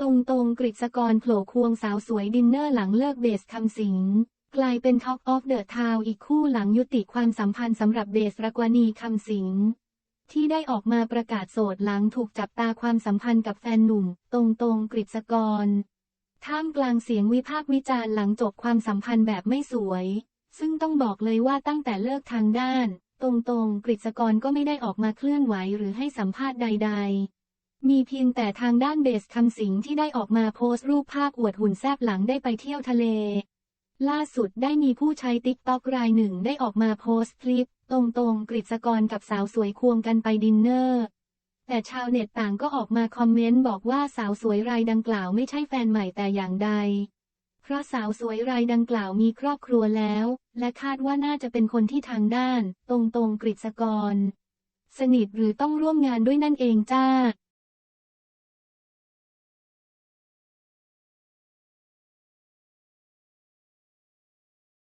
ตรงตรงกฤษกรโผล่ควงสาวสวยดินเนอร์หลังเลิกเบสคำสิงกลายเป็นท็อกออฟเดอะทาวอีกคู่หลังยุติความสัมพันธ์สำหรับเบสรักวณีคำสิงที่ได้ออกมาประกาศโสดหลังถูกจับตาความสัมพันธ์กับแฟนหนุ่ม ตรงตรงกฤษกร ท่ามกลางเสียงวิพากษ์วิจารณ์หลังจบความสัมพันธ์แบบไม่สวย ซึ่งต้องบอกเลยว่าตั้งแต่เลิกทางด้าน ตรงๆกฤษกรก็ไม่ได้ออกมาเคลื่อนไหวหรือให้สัมภาษณ์ใด ๆ มีเพียงแต่ทางด้านเบสคำสิงที่ได้ออกมาโพสต์รูปภาพอวดหุ่นแซบหลังได้ไปเที่ยวทะเล ล่าสุดได้มีผู้ใช้ติ๊กต็อกรายหนึ่งได้ออกมาโพสต์คลิป ตรงๆกฤษกรกับสาวสวยควงกันไปดินเนอร์ แต่ชาวเน็ตต่างก็ออกมาคอมเมนต์บอกว่าสาวสวยรายดังกล่าวไม่ใช่แฟนใหม่แต่อย่างใด เพราะสาวสวยรายดังกล่าวมีครอบครัวแล้ว และคาดว่าน่าจะเป็นคนที่ทางด้าน ตรงๆกฤษกร สนิทหรือต้องร่วมงานด้วยนั่นเองจ้า